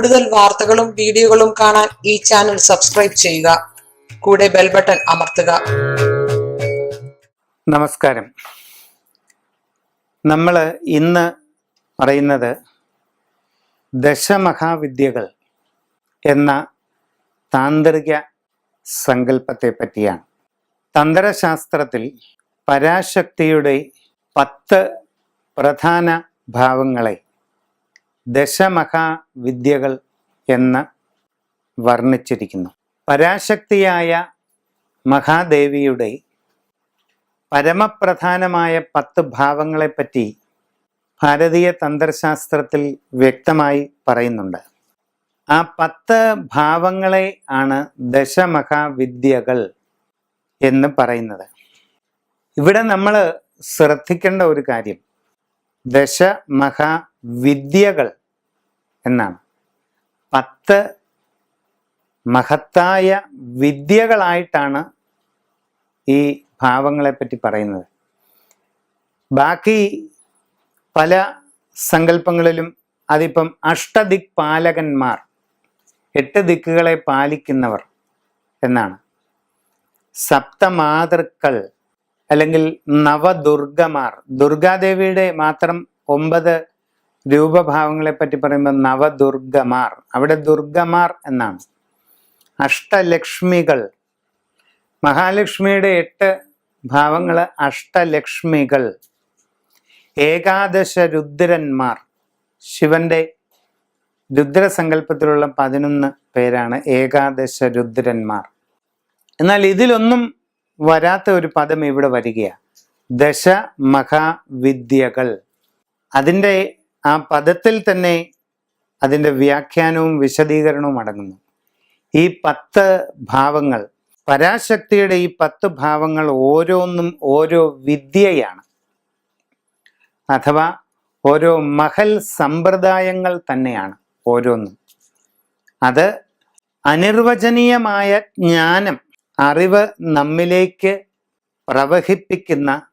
കൂടുതൽ വാർത്തകളും വീഡിയോകളും കാണാൻ ഈ ചാനൽ സബ്സ്ക്രൈബ് ചെയ്യുക. കൂടെ ബെൽ ബട്ടൺ അമർത്തുക. നമസ്കാരം. നമ്മൾ ഇന്ന് പറയുന്നത് ദശമഹാവിദ്യകൾ എന്ന താന്ത്രിക സങ്കല്പത്തെ പറ്റിയാണ്. തന്ത്രശാസ്ത്രത്തിൽ പരാശക്തിയുടെ പത്ത് പ്രധാന ഭാവങ്ങളെ ദശമഹാവിദ്യകൾ എന്ന് വർണിച്ചിരിക്കുന്നു. പരാശക്തിയായ മഹാദേവിയുടെ പരമപ്രധാനമായ പത്ത് ഭാവങ്ങളെപ്പറ്റി ഭാരതീയ തന്ത്രശാസ്ത്രത്തിൽ വ്യക്തമായി പറയുന്നുണ്ട്. ആ പത്ത് ഭാവങ്ങളെ ആണ് ദശമഹാവിദ്യകൾ എന്ന് പറയുന്നത്. ഇവിടെ നമ്മൾ ശ്രദ്ധിക്കേണ്ട ഒരു കാര്യം. ദശമഹാവിദ്യകൾ എന്നാണ്. പത്ത് മഹത്തായ വിദ്യകളായിട്ടാണ് ഈ ഭാവങ്ങളെ പറ്റി പറയുന്നത്. ബാക്കി പല സങ്കല്പങ്ങളിലും അതിപ്പം അഷ്ടദിക് പാലകന്മാർ എട്ട് ദിക്കുകളെ പാലിക്കുന്നവർ എന്നാണ്. സപ്തമാതൃക്കൾ അല്ലെങ്കിൽ നവദുർഗമാർ ദുർഗാദേവിയുടെ മാത്രം ഒമ്പത് രൂപഭാവങ്ങളെ പറ്റി പറയുമ്പോൾ നവദുർഗമാർ. അവിടെ ദുർഗമാർ എന്നാണ്. അഷ്ടലക്ഷ്മികൾ. മഹാലക്ഷ്മിയുടെ എട്ട് ഭാവങ്ങൾ അഷ്ടലക്ഷ്മികൾ. ഏകാദശ രുദ്രന്മാർ. ശിവന്റെ രുദ്രസങ്കല്പത്തിലുള്ള പതിനൊന്ന് പേരാണ് ഏകാദശ രുദ്രന്മാർ. എന്നാൽ ഇതിലൊന്നും വരാത്ത ഒരു പദം ഇവിടെ വരികയാണ് ദശ മഹാവിദ്യകൾ. അതിന്റെ ആ പദത്തിൽ തന്നെ അതിന്റെ വ്യാഖ്യാനവും വിശദീകരണവും അടങ്ങുന്നു. ഈ പത്ത് ഭാവങ്ങൾ പരാശക്തിയുടെ ഈ പത്ത് ഭാവങ്ങൾ ഓരോന്നും ഓരോ വിദ്യയാണ്. അഥവാ ഓരോ മഹൽ സമ്പ്രദായങ്ങൾ തന്നെയാണ് ഓരോന്നും. അത് അനിർവചനീയമായ ജ്ഞാനം അറിവ് നമ്മിലേക്ക് പ്രവഹിപ്പിക്കുന്ന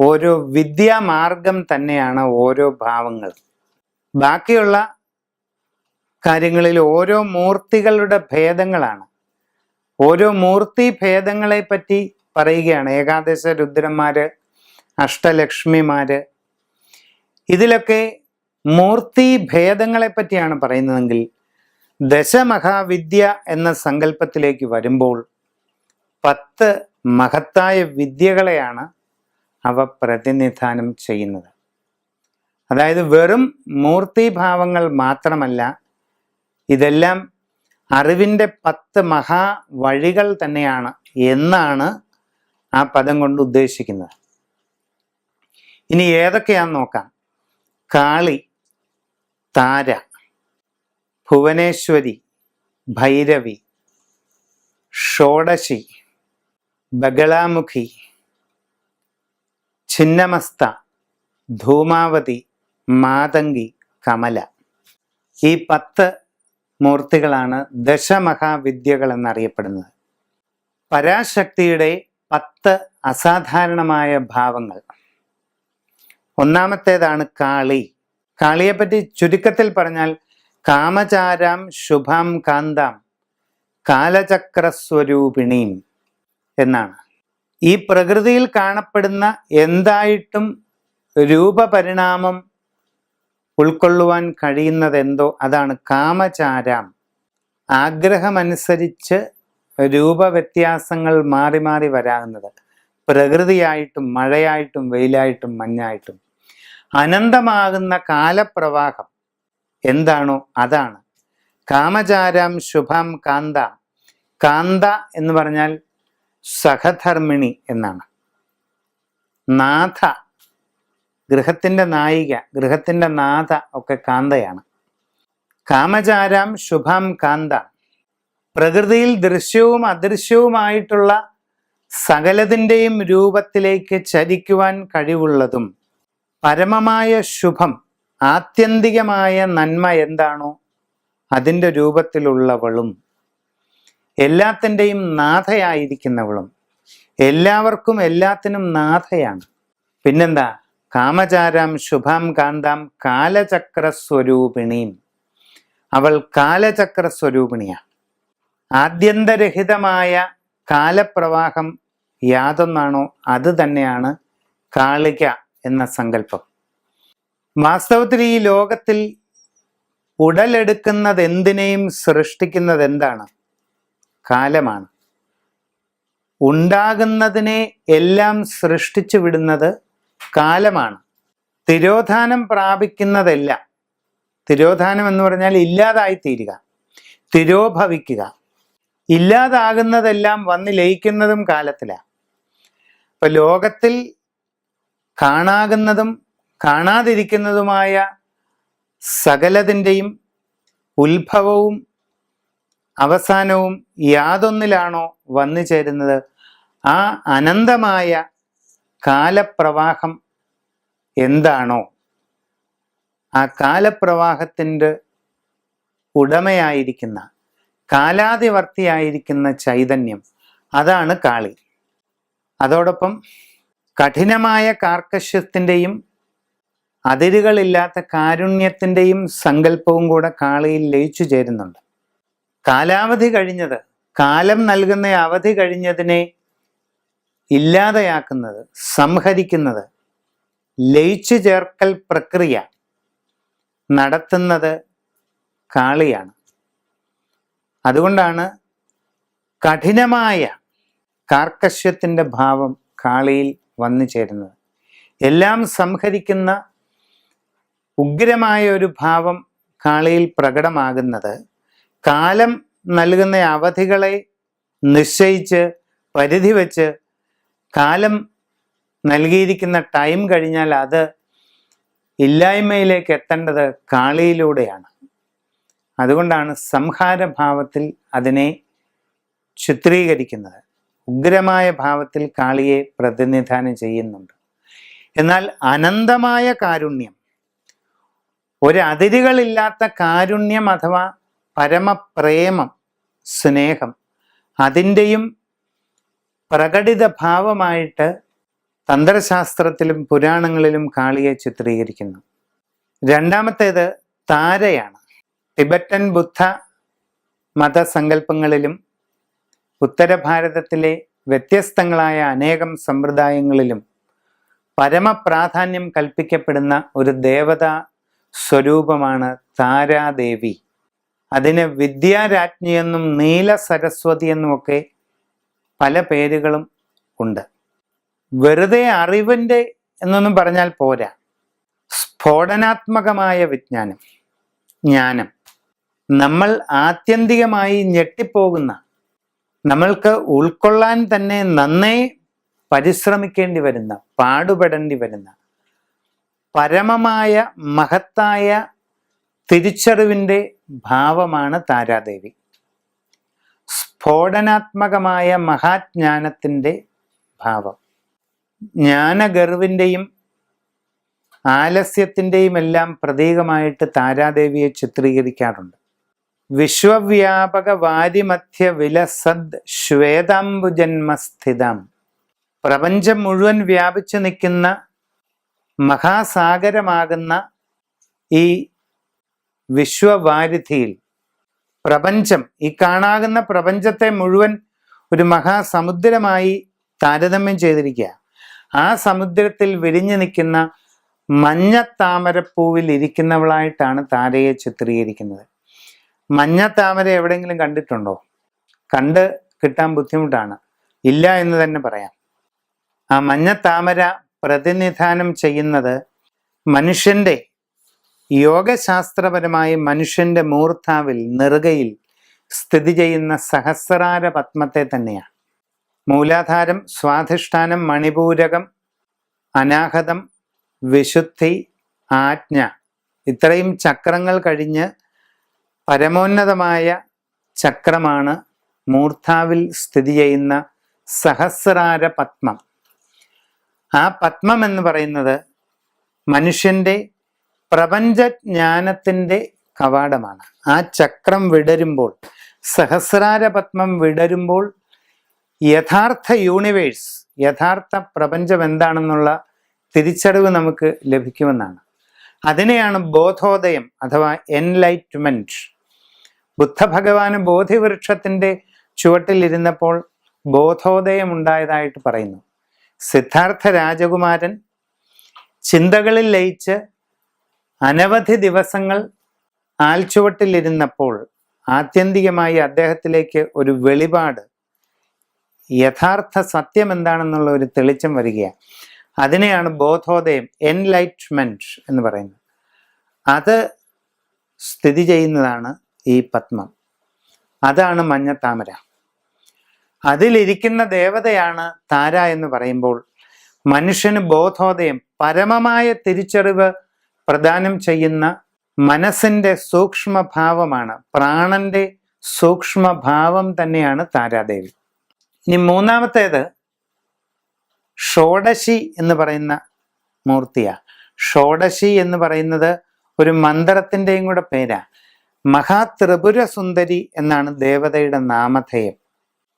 ഓരോ വിദ്യാമാർഗം തന്നെയാണ് ഓരോ ഭാവങ്ങൾ. ബാക്കിയുള്ള കാര്യങ്ങളിൽ ഓരോ മൂർത്തികളുടെ ഭേദങ്ങളാണ്. ഓരോ മൂർത്തി ഭേദങ്ങളെ പറ്റി പറയുകയാണ്. ഏകാദശ രുദ്രന്മാര് അഷ്ടലക്ഷ്മിമാര്. ഇതിലൊക്കെ മൂർത്തി ഭേദങ്ങളെ പറ്റിയാണ് പറയുന്നതെങ്കിൽ ദശമഹാവിദ്യ എന്ന സങ്കല്പത്തിലേക്ക് വരുമ്പോൾ പത്ത് മഹത്തായ വിദ്യകളെയാണ് അവ പ്രതിനിധാനം ചെയ്യുന്നത്. അതായത് വെറും മൂർത്തിഭാവങ്ങൾ മാത്രമല്ല ഇതെല്ലാം അറിവിന്റെ പത്ത് മഹാ വഴികൾ തന്നെയാണ് എന്നാണ് ആ പദം കൊണ്ട് ഉദ്ദേശിക്കുന്നത്. ഇനി ഏതൊക്കെയാന്ന് നോക്കാം. കാളി താര ഭുവനേശ്വരി ഭൈരവി ഷോഡശി ബഗളാമുഖി ഛിന്നമസ്ത ധൂമാവതി മാതങ്കി കമല. ഈ പത്ത് മൂർത്തികളാണ് ദശമഹാവിദ്യകൾ എന്നറിയപ്പെടുന്നത് പരാശക്തിയുടെ പത്ത് അസാധാരണമായ ഭാവങ്ങൾ. ഒന്നാമത്തേതാണ് കാളി. കാളിയെപ്പറ്റി ചുരുക്കത്തിൽ പറഞ്ഞാൽ കാമചാരാം ശുഭാം കാന്താം കാലചക്രസ്വരൂപിണീം എന്നാണ്. ഈ പ്രകൃതിയിൽ കാണപ്പെടുന്ന എന്തായിട്ടും രൂപപരിണാമം ഉൾക്കൊള്ളുവാൻ കഴിയുന്നത് എന്തോ അതാണ് കാമചാരാം. ആഗ്രഹമനുസരിച്ച് രൂപവ്യത്യാസങ്ങൾ മാറി മാറി വരാകുന്നത് പ്രകൃതിയായിട്ടും മഴയായിട്ടും വെയിലായിട്ടും മഞ്ഞായിട്ടും. അനന്തമാകുന്ന കാലപ്രവാഹം എന്താണോ അതാണ്. കാമചാരം ശുഭം കാന്ത. കാന്ത എന്ന് പറഞ്ഞാൽ സഹധർമ്മിണി എന്നാണ്. നാഥ ഗൃഹത്തിന്റെ നായിക ഗൃഹത്തിന്റെ നാഥ ഒക്കെ കാന്തയാണ്. കാമചാരാം ശുഭം കാന്ത. പ്രകൃതിയിൽ ദൃശ്യവും അദൃശ്യവുമായിട്ടുള്ള സകലതിന്റെയും രൂപത്തിലേക്ക് ചരിക്കുവാൻ കഴിവുള്ളതും പരമമായ ശുഭം ആത്യന്തികമായ നന്മ എന്താണോ അതിന്റെ രൂപത്തിലുള്ളവളും എല്ലാത്തിന്റെയും നാഥയായിരിക്കുന്നവളും. എല്ലാവർക്കും എല്ലാത്തിനും നാഥയാണ്. പിന്നെന്താ? കാമചാരാം ശുഭാം കാന്താം കാലചക്രസ്വരൂപിണിയും അവൾ കാലചക്ര സ്വരൂപിണിയാണ് ആദ്യന്തരഹിതമായ കാലപ്രവാഹം യാതൊന്നാണോ? അത് തന്നെയാണ് കാളിക എന്ന സങ്കല്പം. വാസ്തവത്തിൽ ഈ ലോകത്തിൽ ഉടലെടുക്കുന്നത് എന്തിനേയും സൃഷ്ടിക്കുന്നത് എന്താണ് കാലമാണ്. ഉണ്ടാകുന്നതിനെ എല്ലാം സൃഷ്ടിച്ചു വിടുന്നത് കാലമാണ്. തിരോധാനം പ്രാപിക്കുന്നതെല്ലാം തിരോധാനം എന്ന് പറഞ്ഞാൽ ഇല്ലാതായി തീരുക തിരോഭവിക്കുക ഇല്ലാതാകുന്നതെല്ലാം വന്ന് ലയിക്കുന്നതും കാലത്തിലാണ് ഇപ്പൊ ലോകത്തിൽ കാണാകുന്നതും കാണാതിരിക്കുന്നതുമായ സകലതിന്റെയും ഉത്ഭവവും അവസാനവും യാതൊന്നിലാണോ വന്നു ചേരുന്നത്? ആ അനന്തമായ കാലപ്രവാഹം എന്താണോ? ആ കാലപ്രവാഹത്തിന്റെ ഉടമയായിരിക്കുന്ന കാലാതിവർത്തിയായിരിക്കുന്ന ചൈതന്യം അതാണ് കാളി. അതോടൊപ്പം കഠിനമായ കാർക്കശ്യത്തിന്റെയും അതിരുകളില്ലാത്ത കാരുണ്യത്തിന്റെയും സങ്കല്പവും കൂടെ കാളിയിൽ ലയിച്ചു ചേരുന്നുണ്ട്. കാലാവധി കഴിഞ്ഞത് കാലം നൽകുന്ന അവധി കഴിഞ്ഞതിനെ ഇല്ലാതെയാക്കുന്നത് സംഹരിക്കുന്നത് ലയിച്ചു ചേർക്കൽ പ്രക്രിയ നടത്തുന്നത് കാളിയാണ്. അതുകൊണ്ടാണ് കഠിനമായ കാർക്കശ്യത്തിന്റെ ഭാവം കാളിയിൽ വന്നു ചേരുന്നത്. എല്ലാം സംഹരിക്കുന്ന ഉഗ്രമായ ഒരു ഭാവം കാളിയിൽ പ്രകടമാകുന്നത് കാലം നൽകുന്ന അവധികളെ നിശ്ചയിച്ച് പരിധി വെച്ച് കാലം നൽകിയിരിക്കുന്ന ടൈം കഴിഞ്ഞാൽ അത് ഇല്ലായ്മയിലേക്ക് എത്തേണ്ടത് കാളിയിലൂടെയാണ്. അതുകൊണ്ടാണ് സംഹാരഭാവത്തിൽ അതിനെ ചിത്രീകരിക്കുന്നത്. ഉഗ്രമായ ഭാവത്തിൽ കാളിയെ പ്രതിനിധാനം ചെയ്യുന്നുണ്ട്. എന്നാൽ അനന്തമായ കാരുണ്യം ഒരതിരുകളില്ലാത്ത കാരുണ്യം അഥവാ പരമപ്രേമം സ്നേഹം അതിന്റെയും പ്രകടിത ഭാവമായിട്ട് തന്ത്രശാസ്ത്രത്തിലും പുരാണങ്ങളിലും കാളിയെ ചിത്രീകരിക്കുന്നു. രണ്ടാമത്തേത് താരയാണ്. ടിബറ്റൻ ബുദ്ധ മതസങ്കല്പങ്ങളിലും ഉത്തരഭാരതത്തിലെ വ്യത്യസ്തങ്ങളായ അനേകം സമ്പ്രദായങ്ങളിലും പരമപ്രാധാന്യം കൽപ്പിക്കപ്പെടുന്ന ഒരു ദേവതാ സ്വരൂപമാണ് താരാദേവി. അതിന് വിദ്യാരാജ്ഞി എന്നും നീല സരസ്വതി എന്നുമൊക്കെ പല പേരുകളും ഉണ്ട്. വെറുതെ അറിവിന്റെ എന്നൊന്നും പറഞ്ഞാൽ പോരാ. സ്ഫോടനാത്മകമായ വിജ്ഞാനം ജ്ഞാനം. നമ്മൾ ആത്യന്തികമായി ഞെട്ടിപ്പോകുന്ന നമ്മൾക്ക് ഉൾക്കൊള്ളാൻ തന്നെ നന്നേ പരിശ്രമിക്കേണ്ടി വരുന്ന പാടുപെടേണ്ടി വരുന്ന പരമമായ മഹത്തായ തിരിച്ചറിവിന്റെ ഭാവമാണ് താരാദേവി. സ്ഫോടനാത്മകമായ മഹാജ്ഞാനത്തിന്റെ ഭാവം. ജ്ഞാനഗർവിന്റെയും ആലസ്യത്തിന്റെയും എല്ലാം പ്രതീകമായിട്ട് താരാദേവിയെ ചിത്രീകരിക്കാറുണ്ട്. വിശ്വവ്യാപക വാരിമധ്യ വിലസദ് ശ്വേതാംബുജന്മസ്ഥിതം. പ്രപഞ്ചം മുഴുവൻ വ്യാപിച്ചു നിൽക്കുന്ന മഹാസാഗരമാകുന്ന ഈ വിശ്വവാരിധിയിൽ. പ്രപഞ്ചം ഈ കാണാകുന്ന പ്രപഞ്ചത്തെ മുഴുവൻ ഒരു മഹാസമുദ്രമായി താരതമ്യം ചെയ്തിരിക്കുക ആ സമുദ്രത്തിൽ വിരിഞ്ഞു നിൽക്കുന്ന മഞ്ഞത്താമരപ്പൂവിൽ ഇരിക്കുന്നവളായിട്ടാണ് താരയെ ചിത്രീകരിക്കുന്നത്. മഞ്ഞ താമര എവിടെയെങ്കിലും കണ്ടിട്ടുണ്ടോ? കണ്ട് കിട്ടാൻ ബുദ്ധിമുട്ടാണ്. ഇല്ല എന്ന് തന്നെ പറയാം. ആ മഞ്ഞ താമര പ്രതിനിധാനം ചെയ്യുന്നത് മനുഷ്യന്റെ യോഗശാസ്ത്രപരമായി മനുഷ്യന്റെ മൂർധാവിൽ നെറുകയിൽ സ്ഥിതി ചെയ്യുന്ന സഹസ്രാര പത്മത്തെ തന്നെയാണ്. മൂലാധാരം സ്വാധിഷ്ഠാനം മണിപൂരകം അനാഹതം വിശുദ്ധി ആജ്ഞ ഇത്രയും ചക്രങ്ങൾ കഴിഞ്ഞ് പരമോന്നതമായ ചക്രമാണ് മൂർധാവിൽ സ്ഥിതി ചെയ്യുന്ന സഹസ്രാര പത്മം. ആ പത്മം എന്ന് പറയുന്നത് മനുഷ്യന്റെ പ്രപഞ്ചജ്ഞാനത്തിന്റെ കവാടമാണ്. ആ ചക്രം വിടരുമ്പോൾ സഹസ്രാര പത്മം വിടരുമ്പോൾ യഥാർത്ഥ യൂണിവേഴ്സ് യഥാർത്ഥ പ്രപഞ്ചം എന്താണെന്നുള്ള തിരിച്ചറിവ് നമുക്ക് ലഭിക്കുമെന്നാണ്. അതിനെയാണ് ബോധോദയം അഥവാ എൻലൈറ്റ്മെന്റ് ബുദ്ധഭഗവാന് ബോധിവൃക്ഷത്തിന്റെ ചുവട്ടിലിരുന്നപ്പോൾ ബോധോദയം ഉണ്ടായതായിട്ട് പറയുന്നു. സിദ്ധാർത്ഥ രാജകുമാരൻ ചിന്തകളിൽ ലയിച്ച് അനവധി ദിവസങ്ങൾ ആൽച്ചുവട്ടിലിരുന്നപ്പോൾ ആത്യന്തികമായി അദ്ദേഹത്തിലേക്ക് ഒരു വെളിപാട് യഥാർത്ഥ സത്യം എന്താണെന്നുള്ള ഒരു തെളിച്ചം വരികയാണ്. അതിനെയാണ് ബോധോദയം എൻലൈറ്റ്മെന്റ് എന്ന് പറയുന്നത്. അത് സ്ഥിതി ചെയ്യുന്നതാണ് ഈ പത്മം. അതാണ് മഞ്ഞത്താമര അതിലിരിക്കുന്ന ദേവതയാണ് താര എന്ന് പറയുമ്പോൾ മനുഷ്യന് ബോധോദയം പരമമായ തിരിച്ചറിവ് പ്രദാനം ചെയ്യുന്ന മനസ്സിന്റെ സൂക്ഷ്മഭാവമാണ്. പ്രാണന്റെ സൂക്ഷ്മഭാവം തന്നെയാണ് താരാദേവി. ഇനി മൂന്നാമത്തേത് ഷോഡശി എന്ന് പറയുന്ന മൂർത്തിയാ. ഷോഡശി എന്ന് പറയുന്നത് ഒരു മന്ത്രത്തിന്റെയും കൂടെ പേരാ. മഹാത്രിപുര സുന്ദരി എന്നാണ് ദേവതയുടെ നാമധേയം.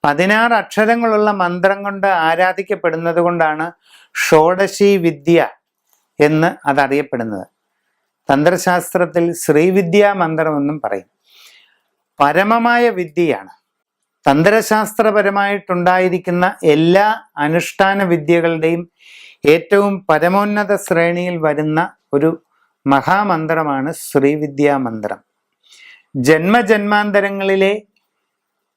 പതിനാറ് അക്ഷരങ്ങളുള്ള മന്ത്രം കൊണ്ട് ആരാധിക്കപ്പെടുന്നത് കൊണ്ടാണ് ഷോഡശി വിദ്യ എന്ന് അതറിയപ്പെടുന്നത്. തന്ത്രശാസ്ത്രത്തിൽ ശ്രീവിദ്യാ മന്ത്രം എന്നും പറയും. പരമമായ വിദ്യയാണ്. തന്ത്രശാസ്ത്രപരമായിട്ടുണ്ടായിരിക്കുന്ന എല്ലാ അനുഷ്ഠാന വിദ്യകളുടെയും ഏറ്റവും പരമോന്നത ശ്രേണിയിൽ വരുന്ന ഒരു മഹാമന്ത്രമാണ് ശ്രീവിദ്യാ മന്ത്രം ജന്മജന്മാന്തരങ്ങളിലെ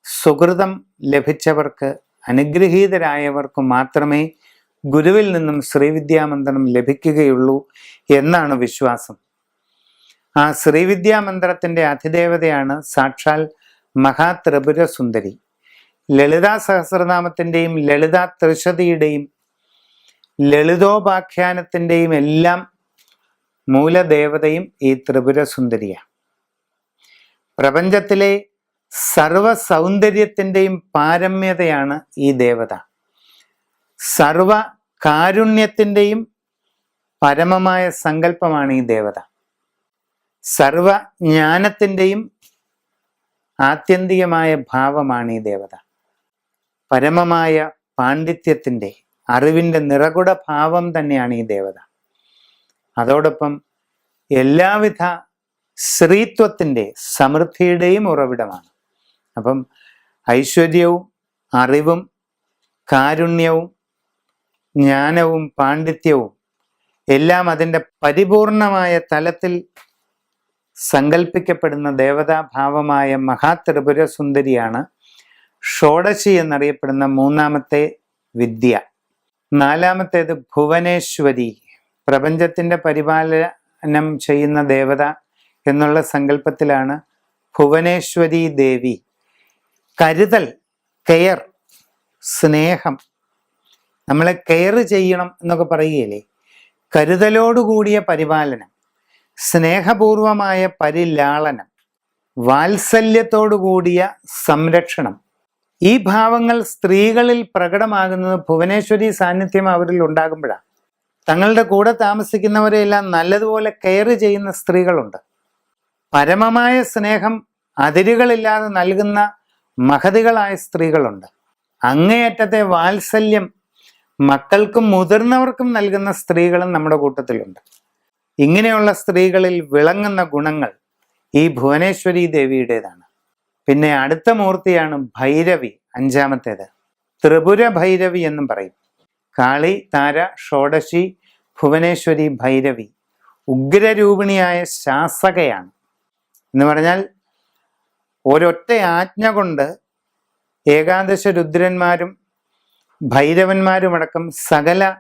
സുഹൃതം ലഭിച്ചവർക്ക് അനുഗ്രഹീതരായവർക്ക് മാത്രമേ ഗുരുവിൽ നിന്നും ശ്രീവിദ്യാമന്ത്രം ലഭിക്കുകയുള്ളൂ എന്നാണ് വിശ്വാസം. ആ ശ്രീവിദ്യാ മന്ത്രത്തിന്റെ അധിദേവതയാണ് സാക്ഷാൽ മഹാത്രിപുര സുന്ദരി ലളിതാ സഹസ്രനാമത്തിന്റെയും ലളിതാ ത്രിശതിയുടെയും ലളിതോപാഖ്യാനത്തിന്റെയും എല്ലാം മൂലദേവതയും ഈ ത്രിപുര സുന്ദരിയാണ് പ്രപഞ്ചത്തിലെ സർവ സൗന്ദര്യത്തിന്റെയും പാരമ്യതയാണ് ഈ ദേവത. സർവ കാരുണ്യത്തിന്റെയും പരമമായ സങ്കല്പമാണ് ഈ ദേവത. സർവ ജ്ഞാനത്തിന്റെയും ആത്യന്തികമായ ഭാവമാണ് ഈ ദേവത. പരമമായ പാണ്ഡിത്യത്തിന്റെ അറിവിന്റെ നിറകുട ഭാവം തന്നെയാണ് ഈ ദേവത. അതോടൊപ്പം എല്ലാവിധ സ്ത്രീത്വത്തിന്റെ സമൃദ്ധിയുടെയും ഉറവിടമാണ്. അപ്പം ഐശ്വര്യവും അറിവും കാരുണ്യവും ജ്ഞാനവും പാണ്ഡിത്യവും എല്ലാം അതിന്റെ പരിപൂർണമായ തലത്തിൽ സങ്കല്പിക്കപ്പെടുന്ന ദേവതാഭാവമായ മഹാത്രിപുര സുന്ദരിയാണ് ഷോഡശി എന്നറിയപ്പെടുന്ന മൂന്നാമത്തെ വിദ്യ. നാലാമത്തേത് ഭുവനേശ്വരി. പ്രപഞ്ചത്തിന്റെ പരിപാലനം ചെയ്യുന്ന ദേവത എന്നുള്ള സങ്കല്പത്തിലാണ് ഭുവനേശ്വരി ദേവി. കരുതൽ കെയർ സ്നേഹം. നമ്മളെ കെയർ ചെയ്യണം എന്നൊക്കെ പറയുകയില്ലേ? കരുതലോടുകൂടിയ പരിപാലനം. സ്നേഹപൂർവമായ പരിലാളനം വാത്സല്യത്തോടുകൂടിയ സംരക്ഷണം. ഈ ഭാവങ്ങൾ സ്ത്രീകളിൽ പ്രകടമാകുന്നത് ഭുവനേശ്വരി സാന്നിധ്യം അവരിൽ ഉണ്ടാകുമ്പോഴാണ്. തങ്ങളുടെ കൂടെ താമസിക്കുന്നവരെയെല്ലാം നല്ലതുപോലെ കെയർ ചെയ്യുന്ന സ്ത്രീകളുണ്ട്. പരമമായ സ്നേഹം അതിരുകളില്ലാതെ നൽകുന്ന മഹതികളായ സ്ത്രീകളുണ്ട്. അങ്ങേയറ്റത്തെ വാത്സല്യം മക്കൾക്കും മുതിർന്നവർക്കും നൽകുന്ന സ്ത്രീകളും നമ്മുടെ കൂട്ടത്തിലുണ്ട്. ഇങ്ങനെയുള്ള സ്ത്രീകളിൽ വിളങ്ങുന്ന ഗുണങ്ങൾ ഈ ഭുവനേശ്വരി ദേവിയുടേതാണ്. പിന്നെ അടുത്ത മൂർത്തിയാണ് ഭൈരവി അഞ്ചാമത്തേത്. ത്രിപുര ഭൈരവി എന്നും പറയും. കാളി താര ഷോഡശി ഭുവനേശ്വരി ഭൈരവി. ഉഗ്രരൂപിണിയായ ശാസകയാണ്. എന്ന് പറഞ്ഞാൽ ഒരൊറ്റ ആജ്ഞ കൊണ്ട് ഏകാദശ രുദ്രന്മാരും ഭൈരവന്മാരുമടക്കം സകല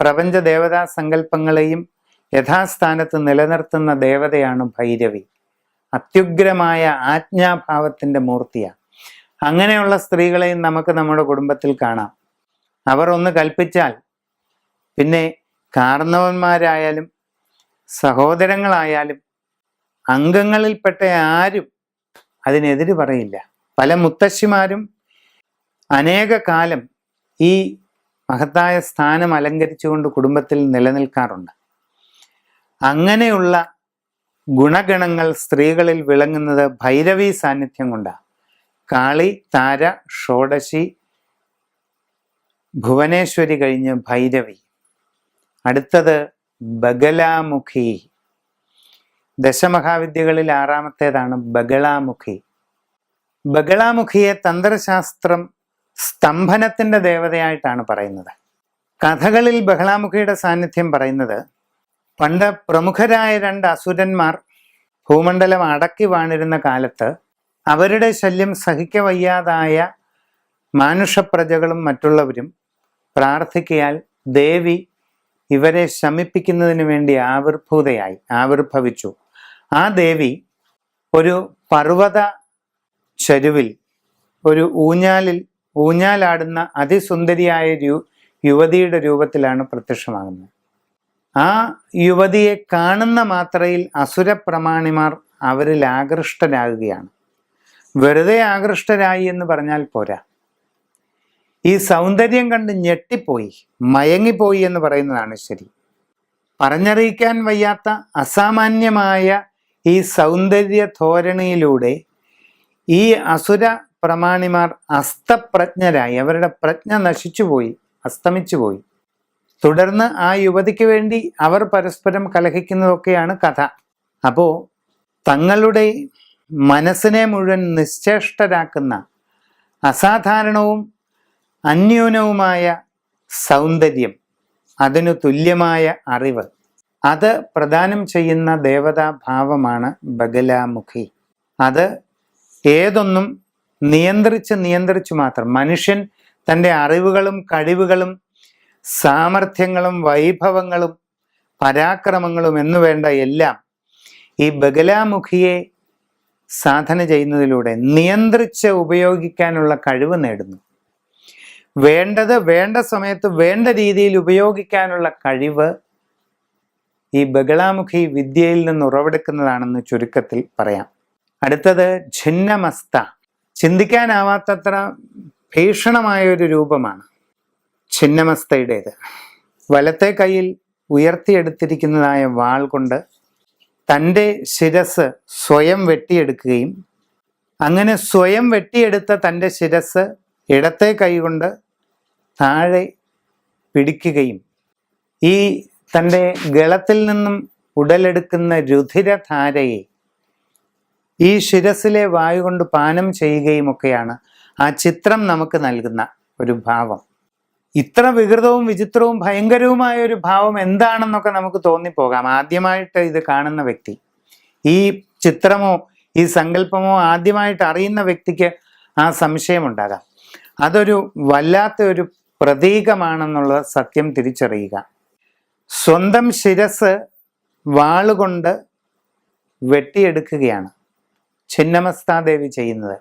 പ്രപഞ്ച ദേവതാ സങ്കല്പങ്ങളെയും യഥാസ്ഥാനത്ത് നിലനിർത്തുന്ന ദേവതയാണ് ഭൈരവി. അത്യുഗ്രമായ ആജ്ഞാഭാവത്തിന്റെ മൂർത്തിയാണ് അങ്ങനെയുള്ള സ്ത്രീകളെയും നമുക്ക് നമ്മുടെ കുടുംബത്തിൽ കാണാം. അവർ ഒന്ന് കൽപ്പിച്ചാൽ പിന്നെ കാർന്നവന്മാരായാലും സഹോദരങ്ങളായാലും അംഗങ്ങളിൽപ്പെട്ട ആരും അതിനെതിര് പറയില്ല. പല മുത്തശ്ശിമാരും അനേക കാലം ഈ മഹത്തായ സ്ഥാനം അലങ്കരിച്ചുകൊണ്ട് കുടുംബത്തിൽ നിലനിൽക്കാറുണ്ട്. അങ്ങനെയുള്ള ഗുണഗണങ്ങൾ സ്ത്രീകളിൽ വിളങ്ങുന്നത് ഭൈരവി സാന്നിധ്യം കൊണ്ടാണ് കാളി താര ഷോഡശി ഭുവനേശ്വരി കഴിഞ്ഞ് ഭൈരവി. അടുത്തത് ബഗലാമുഖി. ദശമഹാവിദ്യകളിൽ ആറാമത്തേതാണ് ബഗളാമുഖി. ബഗളാമുഖിയെ തന്ത്രശാസ്ത്രം സ്തംഭനത്തിന്റെ ദേവതയായിട്ടാണ് പറയുന്നത്. കഥകളിൽ ബഹളാമുഖിയുടെ സാന്നിധ്യം പറയുന്നത് പണ്ട് പ്രമുഖരായ രണ്ട് അസുരന്മാർ ഭൂമണ്ഡലം അടക്കി വാണിരുന്ന കാലത്ത് അവരുടെ ശല്യം സഹിക്ക വയ്യാതായ മാനുഷപ്രജകളും മറ്റുള്ളവരും പ്രാർത്ഥിക്കയാൽ ദേവി ഇവരെ ശമിപ്പിക്കുന്നതിന് വേണ്ടി ആവിർഭൂതയായി ആവിർഭവിച്ചു. ആ ദേവി ഒരു പർവത ചരുവിൽ ഒരു ഊഞ്ഞാലിൽ ഊഞ്ഞാലാടുന്ന അതിസുന്ദരിയായ യുവതിയുടെ രൂപത്തിലാണ് പ്രത്യക്ഷമാകുന്നത്. ആ യുവതിയെ കാണുന്ന മാത്രയിൽ അസുരപ്രമാണിമാർ അവരിൽ ആകൃഷ്ടരാകുകയാണ്. വെറുതെ ആകൃഷ്ടരായി എന്ന് പറഞ്ഞാൽ പോരാ. ഈ സൗന്ദര്യം കണ്ട് ഞെട്ടിപ്പോയി മയങ്ങിപ്പോയി എന്ന് പറയുന്നതാണ് ശരി. പറഞ്ഞറിയിക്കാൻ വയ്യാത്ത അസാമാന്യമായ ഈ സൗന്ദര്യ ധോരണിയിലൂടെ ഈ അസുര പ്രമാണിമാർ അസ്തപ്രജ്ഞരായി അവരുടെ പ്രജ്ഞ നശിച്ചുപോയി അസ്തമിച്ചുപോയി. തുടർന്ന് ആ യുവതിക്ക് വേണ്ടി അവർ പരസ്പരം കലഹിക്കുന്നതൊക്കെയാണ് കഥ. അപ്പോൾ തങ്ങളുടെ മനസ്സിനെ മുഴുവൻ നിശ്ചേഷ്ടരാക്കുന്ന അസാധാരണവും അന്യൂനവുമായ സൗന്ദര്യം അതിനു തുല്യമായ അറിവ് അത് പ്രദാനം ചെയ്യുന്ന ദേവതാഭാവമാണ് ബഗലാമുഖി. അത് ഏതൊന്നും നിയന്ത്രിച്ച് നിയന്ത്രിച്ചു മാത്രം മനുഷ്യൻ തന്റെ അറിവുകളും കഴിവുകളും സാമർഥ്യങ്ങളും വൈഭവങ്ങളും പരാക്രമങ്ങളും എന്നു വേണ്ട എല്ലാം ഈ ബഗലാമുഖിയെ സാധന ചെയ്യുന്നതിലൂടെ നിയന്ത്രിച്ച് ഉപയോഗിക്കാനുള്ള കഴിവ് നേടുന്നു. വേണ്ടത് വേണ്ട സമയത്ത് വേണ്ട രീതിയിൽ ഉപയോഗിക്കാനുള്ള കഴിവ് ഈ ബഗളാമുഖി വിദ്യയിൽ നിന്ന് ഉറവെടുക്കുന്നതാണെന്ന് ചുരുക്കത്തിൽ പറയാം. അടുത്തത് ഛിന്നമസ്ത. ചിന്തിക്കാനാവാത്തത്ര ഭീഷണമായ ഒരു രൂപമാണ്. ഛിന്നമസ്തയുടേത്. വലത്തെ കൈയിൽ ഉയർത്തിയെടുത്തിരിക്കുന്നതായ വാൾ കൊണ്ട് തന്റെ ശിരസ് സ്വയം വെട്ടിയെടുക്കുകയും അങ്ങനെ സ്വയം വെട്ടിയെടുത്ത തന്റെ ശിരസ് ഇടത്തെ കൈകൊണ്ട് താഴെ പിടിക്കുകയും ഈ തന്റെ ഗളത്തിൽ നിന്നും ഉടലെടുക്കുന്ന രുധിരധാരയെ ഈ ശിരസിലെ വായു കൊണ്ട് പാനം ചെയ്യുകയുമൊക്കെയാണ് ആ ചിത്രം നമുക്ക് നൽകുന്ന ഒരു ഭാവം. ഇത്ര വികൃതവും വിചിത്രവും ഭയങ്കരവുമായ ഒരു ഭാവം എന്താണെന്നൊക്കെ നമുക്ക് തോന്നിപ്പോകാം. ആദ്യമായിട്ട് ഇത് കാണുന്ന വ്യക്തി ഈ ചിത്രമോ ഈ സങ്കല്പമോ ആദ്യമായിട്ട് അറിയുന്ന വ്യക്തിക്ക് ആ സംശയമുണ്ടാകാം. അതൊരു വല്ലാത്ത ഒരു പ്രതീകമാണെന്നുള്ള സത്യം തിരിച്ചറിയുക. സ്വന്തം ശിരസ് വാളുകൊണ്ട് വെട്ടിയെടുക്കുകയാണ് ഛിന്നമസ്താദേവി ചെയ്യുന്നത്.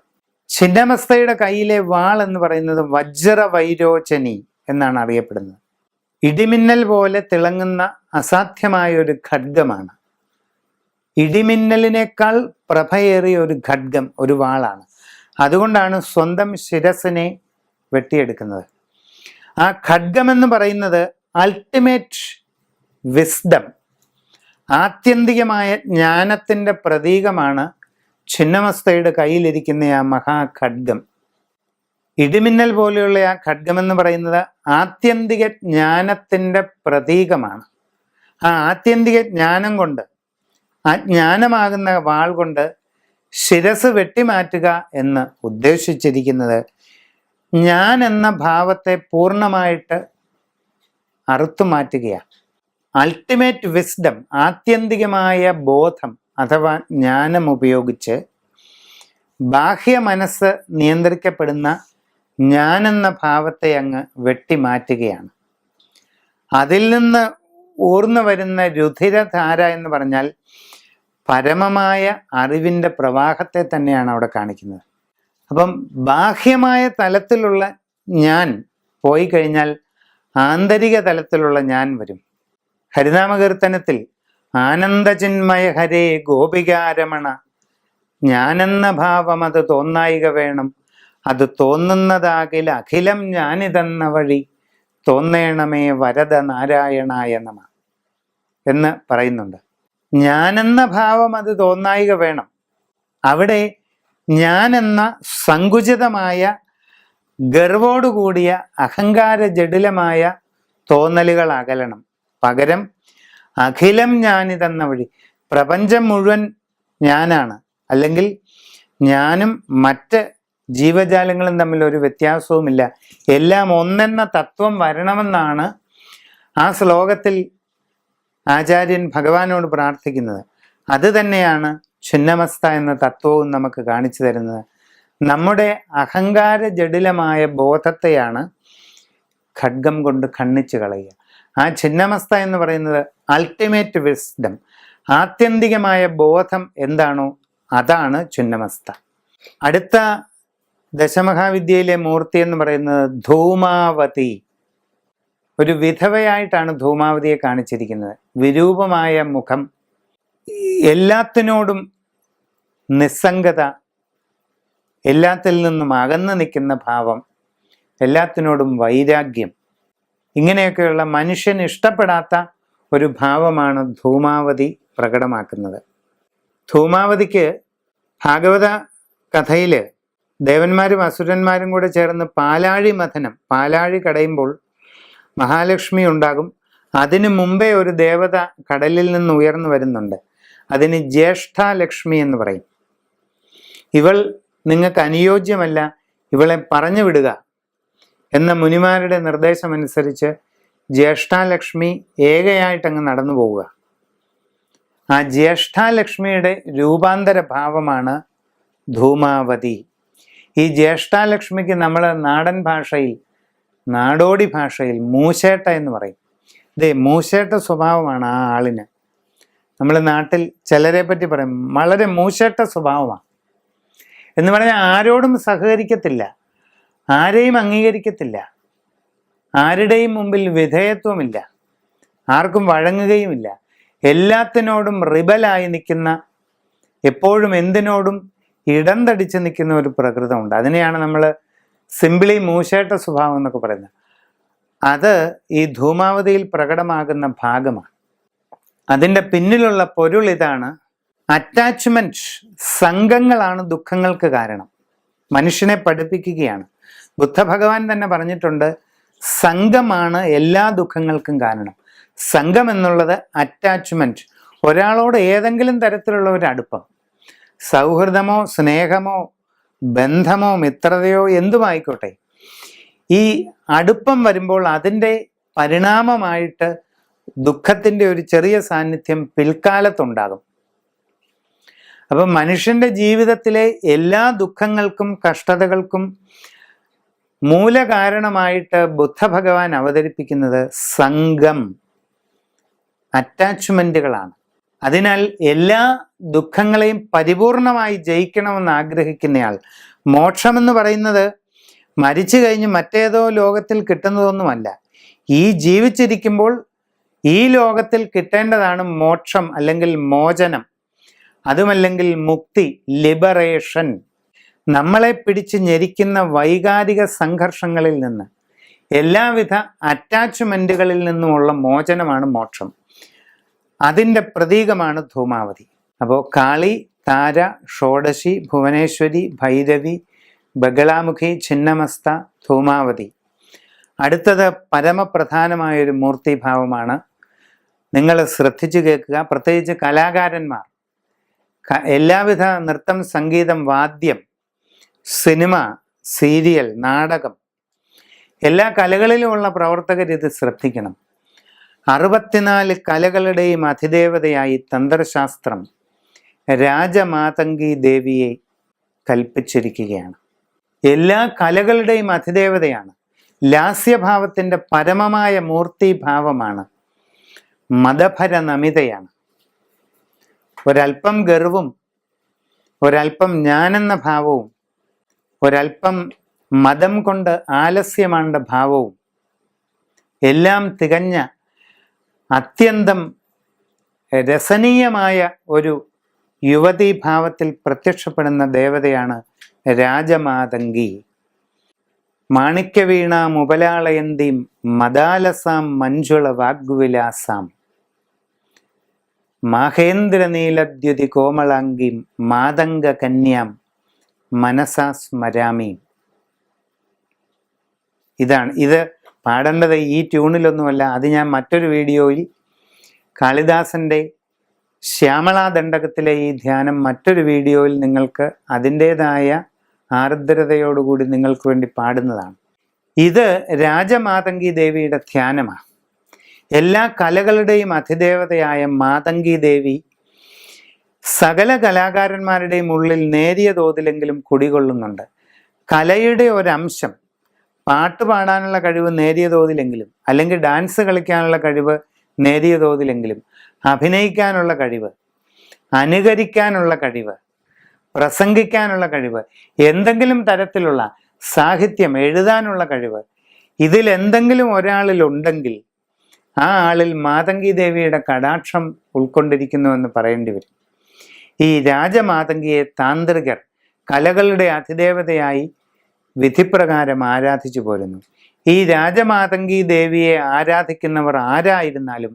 ഛിന്നമസ്തയുടെ കയ്യിലെ വാൾ എന്ന് പറയുന്നത് വജ്ര വൈരോചനി എന്നാണ് അറിയപ്പെടുന്നത്. ഇടിമിന്നൽ പോലെ തിളങ്ങുന്ന അസാധ്യമായ ഒരു ഖഡ്ഗമാണ്. ഇടിമിന്നലിനേക്കാൾ പ്രഭയേറിയ ഒരു ഖഡ്ഗം ഒരു വാളാണ്. അതുകൊണ്ടാണ് സ്വന്തം ശിരസിനെ വെട്ടിയെടുക്കുന്നത്. ആ ഖഡ്ഗം എന്ന് പറയുന്നത് അൾട്ടിമേറ്റ് വിസ്ഡം ആത്യന്തികമായ ജ്ഞാനത്തിന്റെ പ്രതീകമാണ് ഛിന്നമസ്തയുടെ കയ്യിലിരിക്കുന്ന ആ മഹാഖഡ്ഗം. ഇടിമിന്നൽ പോലെയുള്ള ആ ഖഡ്ഗമെന്ന് പറയുന്നത് ആത്യന്തിക ജ്ഞാനത്തിന്റെ പ്രതീകമാണ്. ആ ആത്യന്തിക ജ്ഞാനം കൊണ്ട് ആ ജ്ഞാനമാകുന്ന വാൾ കൊണ്ട് ശിരസ് വെട്ടിമാറ്റുക എന്ന് ഉദ്ദേശിച്ചിരിക്കുന്നത് ഞാൻ എന്ന ഭാവത്തെ പൂർണമായിട്ട് അറുത്തു മാറ്റുകയാണ്. അൾട്ടിമേറ്റ് വിസ്ഡം ആത്യന്തികമായ ബോധം അഥവാ ജ്ഞാനം ഉപയോഗിച്ച് ബാഹ്യ മനസ്സ് നിയന്ത്രിക്കപ്പെടുന്ന ഞാനെന്ന ഭാവത്തെ അങ്ങ് വെട്ടിമാറ്റുകയാണ്. അതിൽ നിന്ന് ഊർന്നു വരുന്ന രുധിരധാര എന്ന് പറഞ്ഞാൽ പരമമായ അറിവിന്റെ പ്രവാഹത്തെ തന്നെയാണ് അവിടെ കാണിക്കുന്നത്. അപ്പം ബാഹ്യമായ തലത്തിലുള്ള ഞാൻ പോയി കഴിഞ്ഞാൽ ആന്തരിക തലത്തിലുള്ള ഞാൻ വരും. ഹരിനാമകീർത്തനത്തിൽ ആനന്ദചിന്മയ ഹരേ ഗോപികാരമണ ഞാനെന്ന ഭാവം അത് തോന്നായിക വേണം അത് തോന്നുന്നതാകിൽ അഖിലം ഞാനിതെന്ന വഴി തോന്നേണമേ വരദ നാരായണായ നമ എന്ന് പറയുന്നുണ്ട്. ഞാനെന്ന ഭാവം അത് തോന്നായിക വേണം. അവിടെ ഞാനെന്ന സങ്കുചിതമായ ഗർവോടുകൂടിയ അഹങ്കാര ജഡിലമായ തോന്നലുകൾ അകലണം പകരം അഖിലം ഞാനിതെന്ന വഴി പ്രപഞ്ചം മുഴുവൻ ഞാനാണ്. അല്ലെങ്കിൽ ഞാനും മറ്റ് ജീവജാലങ്ങളും തമ്മിൽ ഒരു വ്യത്യാസവുമില്ല. എല്ലാം ഒന്നെന്ന തത്വം വരണമെന്നാണ് ആ ശ്ലോകത്തിൽ ആചാര്യൻ ഭഗവാനോട് പ്രാർത്ഥിക്കുന്നത്. അത് തന്നെയാണ് ഛിന്നമസ്ത എന്ന തത്വവും നമുക്ക് കാണിച്ചു തരുന്നത്. നമ്മുടെ അഹങ്കാര ജടിലമായ ബോധത്തെയാണ് ഖഡ്ഗം കൊണ്ട് ഖണ്ണിച്ച് കളയുക. ആ ഛിന്നമസ്ത എന്ന് പറയുന്നത് അൾട്ടിമേറ്റ് വിസ്ഡം ആത്യന്തികമായ ബോധം എന്താണോ അതാണ് ഛിന്നമസ്ത. അടുത്ത ദശമഹാവിദ്യയിലെ മൂർത്തി എന്ന് പറയുന്നത് ധൂമാവതി. ഒരു വിധവയായിട്ടാണ് ധൂമാവതിയെ കാണിച്ചിരിക്കുന്നത്. വിരൂപമായ മുഖം എല്ലാത്തിനോടും നിസ്സംഗത എല്ലാത്തിൽ നിന്നും അകന്നു നിൽക്കുന്ന ഭാവം എല്ലാത്തിനോടും വൈരാഗ്യം ഇങ്ങനെയൊക്കെയുള്ള മനുഷ്യൻ ഇഷ്ടപ്പെടാത്ത ഒരു ഭാവമാണ് ധൂമാവതി പ്രകടമാക്കുന്നത്. ധൂമാവതിക്ക് ഭാഗവത കഥയിൽ ദേവന്മാരും അസുരന്മാരും കൂടെ ചേർന്ന് പാലാഴി മഥനം പാലാഴി കടയുമ്പോൾ മഹാലക്ഷ്മി ഉണ്ടാകും. അതിനു മുമ്പേ ഒരു ദേവത കടലിൽ നിന്ന് ഉയർന്നു വരുന്നുണ്ട്. അതിന് ജ്യേഷ്ഠാലക്ഷ്മി എന്ന് പറയും. ഇവൾ നിങ്ങൾക്ക് അനുയോജ്യമല്ല ഇവളെ പറഞ്ഞു വിടുക എന്ന മുനിമാരുടെ നിർദ്ദേശമനുസരിച്ച് ജ്യേഷ്ഠാലക്ഷ്മി ഏകയായിട്ടങ്ങ് നടന്നു പോവുക. ആ ജ്യേഷ്ഠാലക്ഷ്മിയുടെ രൂപാന്തര ഭാവമാണ് ധൂമാവതി. ഈ ജ്യേഷ്ഠാലക്ഷ്മിക്ക് നമ്മൾ നാടൻ ഭാഷയിൽ നാടോടി ഭാഷയിൽ മൂശേട്ട എന്ന് പറയും. ഇതേ മൂശേട്ട സ്വഭാവമാണ് ആ ആളിന്. നമ്മൾ നാട്ടിൽ ചിലരെ പറ്റി പറയും വളരെ മൂശേട്ട സ്വഭാവമാണ് എന്ന് പറഞ്ഞാൽ ആരോടും സഹകരിക്കത്തില്ല ആരെയും അംഗീകരിക്കത്തില്ല ആരുടെയും മുമ്പിൽ വിധേയത്വമില്ല ആർക്കും വഴങ്ങുകയുമില്ല. എല്ലാത്തിനോടും റിബലായി നിൽക്കുന്ന എപ്പോഴും എന്തിനോടും ഇടം നിൽക്കുന്ന ഒരു പ്രകൃതമുണ്ട്. അതിനെയാണ് നമ്മൾ സിംപിളി മൂശേട്ട സ്വഭാവം എന്നൊക്കെ പറയുന്നത്. അത് ഈ ധൂമാവതിയിൽ പ്രകടമാകുന്ന ഭാഗമാണ്. അതിന്റെ പിന്നിലുള്ള പൊരുൾ ഇതാണ്. അറ്റാച്ച്മെന്റ് സംഘങ്ങളാണ് ദുഃഖങ്ങൾക്ക് കാരണം. മനുഷ്യനെ പഠിപ്പിക്കുകയാണ്. ബുദ്ധഭഗവാൻ തന്നെ പറഞ്ഞിട്ടുണ്ട് സംഘമാണ് എല്ലാ ദുഃഖങ്ങൾക്കും കാരണം. സംഘം എന്നുള്ളത് അറ്റാച്ച്മെന്റ് ഒരാളോട് ഏതെങ്കിലും തരത്തിലുള്ള ഒരു അടുപ്പം. സൗഹൃദമോ സ്നേഹമോ ബന്ധമോ മിത്രതയോ എന്തുമായിക്കോട്ടെ ഈ അടുപ്പം വരുമ്പോൾ അതിന്റെ പരിണാമമായിട്ട് ദുഃഖത്തിന്റെ ഒരു ചെറിയ സാന്നിധ്യം പിൽക്കാലത്തുണ്ടാകും. അപ്പം മനുഷ്യന്റെ ജീവിതത്തിലെ എല്ലാ ദുഃഖങ്ങൾക്കും കഷ്ടതകൾക്കും മൂലകാരണമായിട്ട് ബുദ്ധഭഗവാൻ അവതരിപ്പിക്കുന്നത് സംഘം അറ്റാച്ച്മെന്റുകളാണ് അതിനാൽ എല്ലാ ദുഃഖങ്ങളെയും പരിപൂർണമായി ജയിക്കണമെന്ന് ആഗ്രഹിക്കുന്നയാൾ. മോക്ഷമെന്ന് പറയുന്നത് മരിച്ചു കഴിഞ്ഞ് മറ്റേതോ ലോകത്തിൽ കിട്ടുന്നതൊന്നുമല്ല. ഈ ജീവിച്ചിരിക്കുമ്പോൾ ഈ ലോകത്തിൽ കിട്ടേണ്ടതാണ് മോക്ഷം അല്ലെങ്കിൽ മോചനം. അതുമല്ലെങ്കിൽ മുക്തി ലിബറേഷൻ. നമ്മളെ പിടിച്ച് ഞെരിക്കുന്ന വൈകാരിക സംഘർഷങ്ങളിൽ നിന്ന്. എല്ലാവിധ അറ്റാച്ച്മെന്റുകളിൽ നിന്നുമുള്ള മോചനമാണ് മോക്ഷം. അതിന്റെ പ്രതീകമാണ് ധൂമാവതി. അപ്പോൾ കാളി താര ഷോഡശി ഭുവനേശ്വരി ഭൈരവി ബഗളാമുഖി ഛിന്നമസ്ത ധൂമാവതി. അടുത്തത് പരമപ്രധാനമായൊരു മൂർത്തിഭാവമാണ്. നിങ്ങൾ ശ്രദ്ധിച്ചു കേൾക്കുക. പ്രത്യേകിച്ച് കലാകാരന്മാർ. എല്ലാവിധ നൃത്തം സംഗീതം വാദ്യം സിനിമ സീരിയൽ നാടകം എല്ലാ കലകളിലുമുള്ള പ്രവർത്തകർ ഇത് ശ്രദ്ധിക്കണം. അറുപത്തിനാല് കലകളുടെയും അതിദേവതയായി തന്ത്രശാസ്ത്രം രാജമാതങ്കി ദേവിയെ കൽപ്പിച്ചിരിക്കുകയാണ്. എല്ലാ കലകളുടെയും അതിദേവതയാണ് ലാസ്യഭാവത്തിന്റെ പരമമായ മൂർത്തിഭാവമാണ്. മതഭര നമിതയാണ് ഒരല്പം ഗർവും ഒരല്പം ഞാനെന്ന ഭാവവും ഒരല്പം മതം കൊണ്ട് ആലസ്യമാണ്ട ഭാവവും എല്ലാം തികഞ്ഞ അത്യന്തം രസനീയമായ ഒരു യുവതീഭാവത്തിൽ പ്രത്യക്ഷപ്പെടുന്ന ദേവതയാണ് രാജമാതങ്കി. മാണിക്യവീണാം ഉപലാളയന്തിയും മദാലസാം മഞ്ജുള വാഗ്വിലാസാം. മാഹേന്ദ്രനീലദ്യുതി കോമളാംഗീം മാതംഗ കന്യാം മനസാ സ്മരാമി ഇതാണ് ഇത് പാടേണ്ടത് ഈ ട്യൂണിലൊന്നുമല്ല. അത് ഞാൻ മറ്റൊരു വീഡിയോയിൽ കാളിദാസന്റെ ശ്യാമളാ ദണ്ഡകത്തിലെ ഈ ധ്യാനം മറ്റൊരു വീഡിയോയിൽ നിങ്ങൾക്ക് അതിന്റേതായ ആർദ്രതയോടുകൂടി നിങ്ങൾക്ക് വേണ്ടി പാടുന്നതാണ്. ഇത് രാജമാതങ്കി ദേവിയുടെ ധ്യാനമാണ്. എല്ലാ കലകളുടെയും അധിദേവതയായ മാതങ്കി ദേവി സകല കലാകാരന്മാരുടെയും ഉള്ളിൽ നേരിയ തോതിലെങ്കിലും കുടികൊള്ളുന്നുണ്ട്. കലയുടെ ഒരംശം പാട്ട് പാടാനുള്ള കഴിവ് നേരിയ തോതിലെങ്കിലും അല്ലെങ്കിൽ ഡാൻസ് കളിക്കാനുള്ള കഴിവ് നേരിയ തോതിലെങ്കിലും അഭിനയിക്കാനുള്ള കഴിവ് അനുകരിക്കാനുള്ള കഴിവ് പ്രസംഗിക്കാനുള്ള കഴിവ് എന്തെങ്കിലും തരത്തിലുള്ള സാഹിത്യം എഴുതാനുള്ള കഴിവ് ഇതിൽ എന്തെങ്കിലും ഒരാളിൽ ഉണ്ടെങ്കിൽ ആ ആളിൽ മാതങ്കി ദേവിയുടെ കടാക്ഷം ഉൾക്കൊണ്ടിരിക്കുന്നുവെന്ന് പറയേണ്ടി വരും. ഈ രാജമാതങ്കിയെ താന്ത്രികർ കലകളുടെ അതിദേവതയായി വിധിപ്രകാരം ആരാധിച്ചു പോരുന്നു. ഈ രാജമാതങ്കി ദേവിയെ ആരാധിക്കുന്നവർ ആരായിരുന്നാലും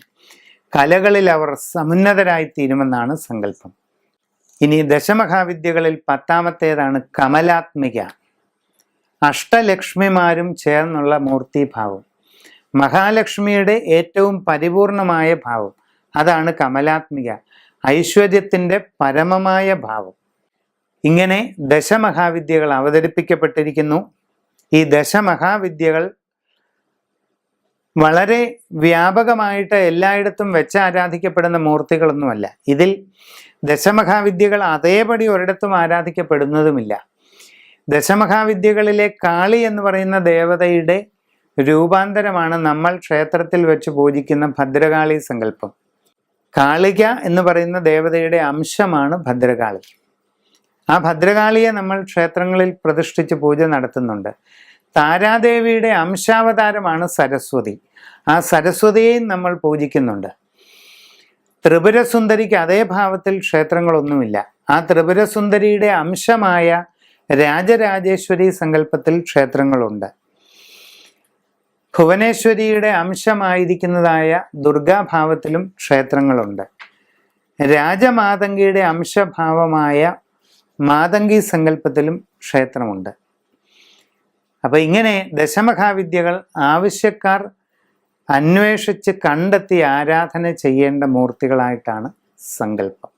കലകളിൽ അവർ സമുന്നതരായി തീരുമെന്നാണ് സങ്കല്പം. ഇനി ദശമഹാവിദ്യകളിൽ പത്താമത്തേതാണ് കമലാത്മിക. അഷ്ടലക്ഷ്മിമാരും ചേർന്നുള്ള മൂർത്തിഭാവം. മഹാലക്ഷ്മിയുടെ ഏറ്റവും പരിപൂർണമായ ഭാവം. അതാണ് കമലാത്മിക. ഐശ്വര്യത്തിന്റെ പരമമായ ഭാവം. ഇങ്ങനെ ദശമഹാവിദ്യകൾ അവതരിപ്പിക്കപ്പെട്ടിരിക്കുന്നു. ഈ ദശമഹാവിദ്യകൾ വളരെ വ്യാപകമായിട്ട് എല്ലായിടത്തും വെച്ച് ആരാധിക്കപ്പെടുന്ന മൂർത്തികളൊന്നുമല്ല. ഇതിൽ ദശമഹാവിദ്യകൾ അതേപടി ഒരിടത്തും ആരാധിക്കപ്പെടുന്നതുമില്ല. ദശമഹാവിദ്യകളിലെ കാളി എന്ന് പറയുന്ന ദേവതയുടെ രൂപാന്തരമാണ് നമ്മൾ ക്ഷേത്രത്തിൽ വെച്ച് പൂജിക്കുന്ന ഭദ്രകാളി സങ്കല്പം. കാളിക എന്ന് പറയുന്ന ദേവതയുടെ അംശമാണ് ഭദ്രകാളി. ആ ഭദ്രകാളിയെ നമ്മൾ ക്ഷേത്രങ്ങളിൽ പ്രതിഷ്ഠിച്ച് പൂജ നടത്തുന്നുണ്ട്. താരാദേവിയുടെ അംശാവതാരമാണ് സരസ്വതി. ആ സരസ്വതിയെയും നമ്മൾ പൂജിക്കുന്നുണ്ട്. ത്രിപുരസുന്ദരിക്ക് അതേ ഭാവത്തിൽ ക്ഷേത്രങ്ങളൊന്നുമില്ല. ആ ത്രിപുരസുന്ദരിയുടെ അംശമായ രാജരാജേശ്വരി സങ്കല്പത്തിൽ ക്ഷേത്രങ്ങളുണ്ട്. ഭുവനേശ്വരിയുടെ അംശമായിരിക്കുന്നതായ ദുർഗാഭാവത്തിലും ക്ഷേത്രങ്ങളുണ്ട്. രാജമാതങ്കിയുടെ അംശഭാവമായ മാതങ്കി സങ്കല്പത്തിലും ക്ഷേത്രമുണ്ട്. അപ്പോൾ ഇങ്ങനെ ദശമഹാവിദ്യകൾ ആവശ്യക്കാർ അന്വേഷിച്ച് കണ്ടെത്തി ആരാധന ചെയ്യേണ്ട മൂർത്തികളായിട്ടാണ് സങ്കല്പം.